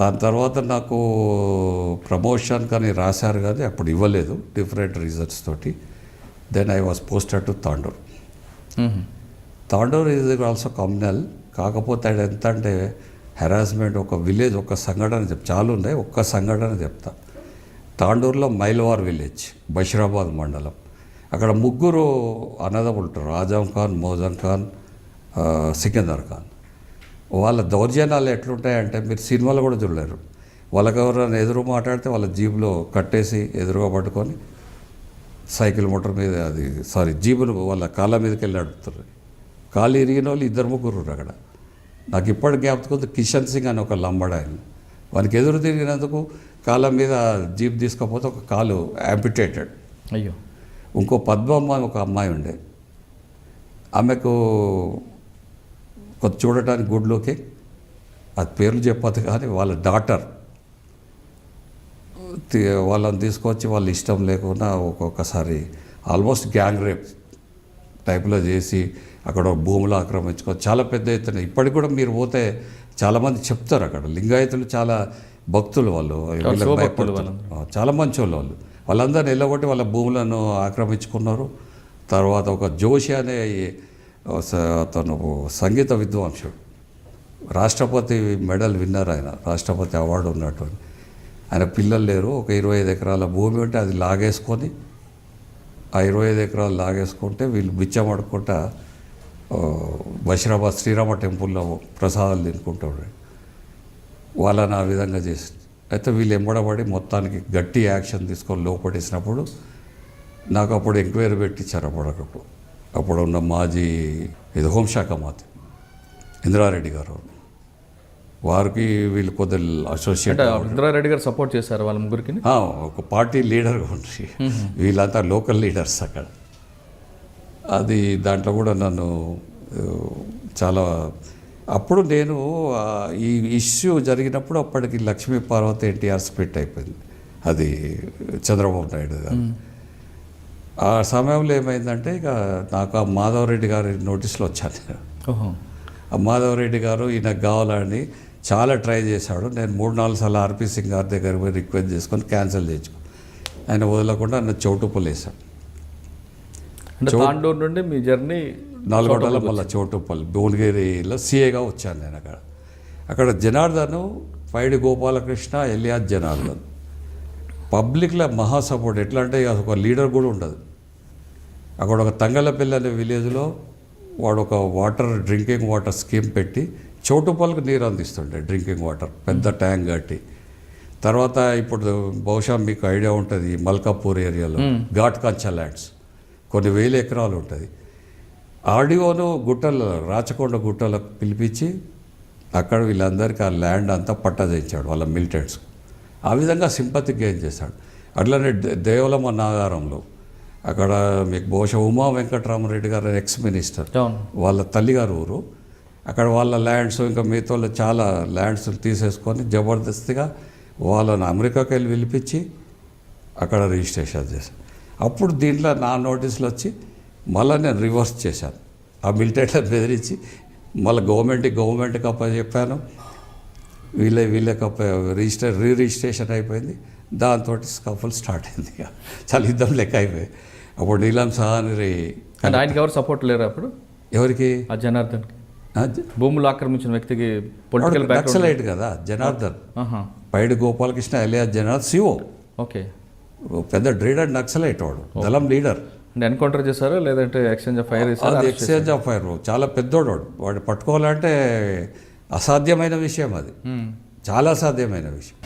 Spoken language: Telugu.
దాని తర్వాత నాకు ప్రమోషన్ కానీ రాశారు కానీ అప్పుడు ఇవ్వలేదు డిఫరెంట్ రీజన్స్ తోటి. Then I was posted to Tandur. Tandur is also communal కాకపోతే అది ఎంత అంటే హెరాస్మెంట్ ఒక విలేజ్ ఒక సంఘటన చెప్ చాలా ఉన్నాయి ఒక్క సంఘటన చెప్తా. తాండూరులో మైలవార్ విలేజ్ బషీరాబాద్ మండలం. అక్కడ ముగ్గురు అన్నదమ్ములు ఉంటారు. ఆజం ఖాన్ మోజం ఖాన్ సికిందర్ ఖాన్ వాళ్ళ దౌర్జన్యాలు ఎట్లుంటాయంటే మీరు సినిమాలు కూడా చూడలేరు. వాళ్ళకి ఎవరైనా ఎదురు మాట్లాడితే వాళ్ళ జీబులో కట్టేసి ఎదురుగా పట్టుకొని సైకిల్ మోటార్ మీద అది సారీ జీబును వాళ్ళ కాళ్ళ మీదకి వెళ్ళి అడుగుతారు కాలు ఇరిగిన వాళ్ళు ఇద్దరు ముగ్గురు అక్కడ. నాకు ఇప్పటి జ్ఞాపకం కిషన్ సింగ్ అని ఒక లంబడ ఆయన. వానికి ఎదురు తిరిగినందుకు కాళ్ళ మీద జీప్ తీసుకపోతే ఒక కాలు యాంపిటేటెడ్ అయ్యో. ఇంకో అని ఒక అమ్మాయి ఉండే. ఆమెకు కొంత చూడటానికి గుడ్లోకి. అది పేర్లు చెప్పదు కానీ వాళ్ళ డాటర్. వాళ్ళని తీసుకొచ్చి వాళ్ళ ఇష్టం లేకుండా ఒక్కొక్కసారి ఆల్మోస్ట్ గ్యాంగ్ రేప్ టైప్లో చేసి అక్కడ భూములు ఆక్రమించుకొని చాలా పెద్ద ఎత్తున ఇప్పటికి కూడా మీరు పోతే చాలామంది చెప్తారు అక్కడ. లింగాయతులు చాలా భక్తులు వాళ్ళు. చాలా మంచి వాళ్ళు వాళ్ళు. వాళ్ళందరూ నిలబట్టి వాళ్ళ భూములను ఆక్రమించుకున్నారు. తర్వాత ఒక జోషి అనే అతను సంగీత విద్వాంసుడు. రాష్ట్రపతి మెడల్ విన్నర్ ఆయన రాష్ట్రపతి అవార్డు ఉన్నటువంటి. ఆయన పిల్లలు లేరు ఒక ఇరవై ఐదు ఎకరాల భూమి ఉంటే అది లాగేసుకొని ఆ ఇరవై ఐదు ఎకరాలు లాగేసుకుంటే వీళ్ళు బిచ్చం ఆడుకుంటా బషీరాబాద్ శ్రీరామ టెంపుల్లో ప్రసాదాలు తినుకుంటాడు వాళ్ళని ఆ విధంగా చేసి అయితే వీళ్ళు ఎంబడబడి మొత్తానికి గట్టి యాక్షన్ తీసుకొని లోపడేసినప్పుడు నాకు అప్పుడు ఎంక్వైరీ పెట్టించారు అప్పటికప్పుడు అప్పుడు ఉన్న మాజీ ఇది హోంశాఖ మాతి ఇందిరారెడ్డి గారు. వారికి వీళ్ళు కొద్దిగా అసోసియేట్ ఇంద్రారెడ్డి గారు సపోర్ట్ చేశారు వాళ్ళ ముగ్గురికి? ఒక పార్టీ లీడర్గా ఉండి. వీళ్ళంతా లోకల్ లీడర్స్ అక్కడ. అది దాంట్లో కూడా నన్ను చాలా అప్పుడు నేను ఈ ఇష్యూ జరిగినప్పుడు అప్పటికి లక్ష్మీ పార్వతి ఎన్టీఆర్ స్ప్లిట్ అయిపోయింది. అది చంద్రబాబు నాయుడు గారు. ఆ సమయంలో ఏమైందంటే ఇక నాకు ఆ మాధవరెడ్డి గారి నోటీసులు వచ్చాను ఆ మాధవరెడ్డి గారు ఈయనకు కావాలని చాలా ట్రై చేశాడు. నేను మూడు నాలుగు సార్లు ఆర్పీ సింగ్ గారి దగ్గర పోయి రిక్వెస్ట్ చేసుకొని క్యాన్సిల్ చేయించుకో ఆయన వదలకుండా నన్ను చౌటుప్పలు వేశాడు తాండూరు నుండి మీ జర్నీ నల్గొండలో మళ్ళీ చౌటుప్పల్ భువనగిరిలో సీఏగా వచ్చాను నేను అక్కడ. అక్కడ జనార్దన్ పైడి గోపాలకృష్ణ ఎలియాస్ జనార్దన్. పబ్లిక్లో మహా సపోర్ట్ ఎట్లా అంటే ఒక లీడర్ కూడా ఉండదు. అక్కడ ఒక తంగలపల్లి అనే విలేజ్లో వాడు ఒక వాటర్ డ్రింకింగ్ వాటర్ స్కీమ్ పెట్టి చౌటుపల్లికి నీరు అందిస్తుండే డ్రింకింగ్ వాటర్ పెద్ద ట్యాంక్ కట్టి. తర్వాత ఇప్పుడు బహుశా మీకు ఐడియా ఉంటుంది మల్కాపూర్ ఏరియాలో ఘాట్ కంచా ల్యాండ్స్. కొన్ని వేల ఎకరాలు ఉంటుంది. ఆడియోను గుట్టలు రాచకొండ గుట్టలకు పిలిపించి అక్కడ వీళ్ళందరికీ ఆ ల్యాండ్ అంతా పట్టా చేయించాడు వాళ్ళ మిలిటెంట్స్. ఆ విధంగా సింపతి గెయిన్ చేశాడు? అట్లనే దేవలమ్మ నాగారంలో అక్కడ మీకు బహుశా ఉమా వెంకటరామరెడ్డి గారు ఎక్స్ మినిస్టర్ వాళ్ళ తల్లిగారు ఊరు. అక్కడ వాళ్ళ ల్యాండ్స్ ఇంకా మిగతా వాళ్ళు చాలా ల్యాండ్స్ తీసేసుకొని జబర్దస్తిగా వాళ్ళని అమెరికాకి వెళ్ళి పిలిపించి అక్కడ రిజిస్ట్రేషన్ చేశాను అప్పుడు దీంట్లో నా నోటీసులు వచ్చి మళ్ళీ నేను రివర్స్ చేశాను ఆ మిలిటరీలో బెదిరించి మళ్ళీ గవర్నమెంట్కి గవర్నమెంట్కి అప్ప చెప్పాను వీళ్ళే వీళ్ళకి అప్ప రిజిస్టర్ రీ రిజిస్ట్రేషన్ అయిపోయింది. దాంతో స్కఫల్ స్టార్ట్ అయింది ఇక. చాలా యుద్ధం లెక్క అయిపోయి అప్పుడు నీలం సహాని అంటే ఆయనకి ఎవరు సపోర్ట్ లేరు అప్పుడు? ఎవరికి? ఆ జనార్దన్కి. ఆ, భూములు ఆక్రమించిన వ్యక్తికి పొలిటికల్ నక్సలైట్ కదా జనార్దన్. పైడి గోపాలకృష్ణ ఎలియా జనార్దన్ సిఓ. ఓకే. పెద్ద డ్రీడర్ నక్సలైట్ వాడు దళం లీడర్. ఎన్కౌంటర్ చేశారా లేదంటే exchange of fire exchange of fire చాలా పెద్దోడు వాడు. వాడు పట్టుకోవాలంటే అసాధ్యమైన విషయం అది. చాలా అసాధ్యమైన విషయం